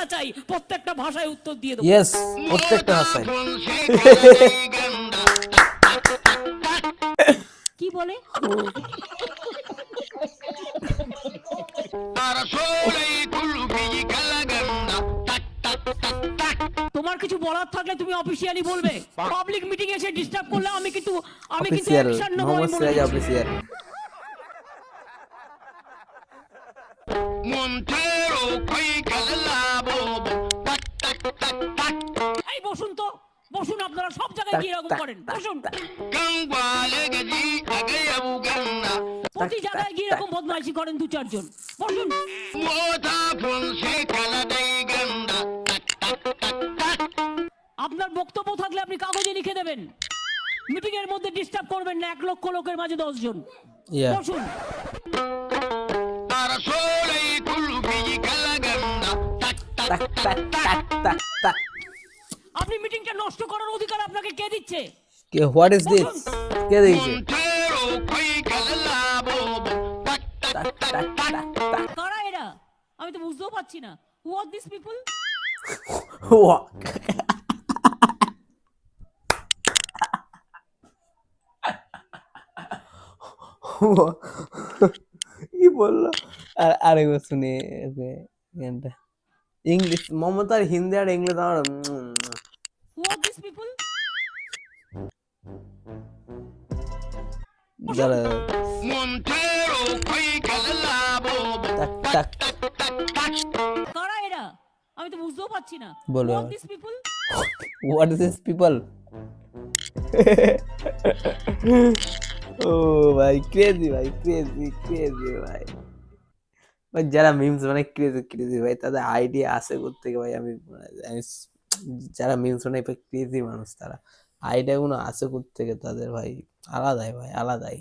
ভাষা চাই প্রত্যেকটা ভাষায় উত্তর দিয়ে দেবো। ইয়েস প্রত্যেকটা ভাষায়। কি বলে? তোমার কিছু বলার থাকলে তুমি অফিসিয়ালি বলবে। পাবলিক মিটিং এসে ডিস্টার্ব করলে আমি কিন্তু আমি কিন্তু অফিসিয়াল অ্যাকশন নেব আমি বলে অফিসিয়াল Montero, বসুন তো। বসুন আপনারা সব জায়গায় গিয়ে এরকম করেন। বসুন। প্রতি জায়গায় গিয়ে এরকম বদমাইশি করেন দু চারজন। বসুন. আপনার বক্তব্য থাকলে আপনি কাগজে লিখে দেবেন। মিটিং এর মধ্যে ডিস্টার্ব করবেন না এক লক্ষ লোকের মাঝে দশ জন ইয়া। বসুন। আপনি মিটিংটা নষ্ট করার অধিকার আপনাকে কে দিচ্ছে? কে হোয়াট ইজ দিস কে দিয়েছে? কারা এরা? আমি তো বুঝতেও পারছি না। হু আর দিস পিপল কি বলল? আর আরেকবার শুনি গানটা। ইংলিশ মমতার হিন্দি আর ইংলিশ আমার যারা কারা এরা? আমি তো বুঝতেও পারছি না। বলো। হু আর এবার। This people what is this people ও ভাই ক্রেজি ভাই ক্রেজি ক্রেজি ভাই। ভাই যারা মিমস মানে ক্রেজি ক্রেজি ভাই তাদের আইডিয়া আসে থেকে ভাই? আমি মানে যারা মিমস মানে ক্রেজি মানুষ তারা। আইডিয়া আছে থেকে তাদের ভাই? আলাদাই ভাই আলাদাই।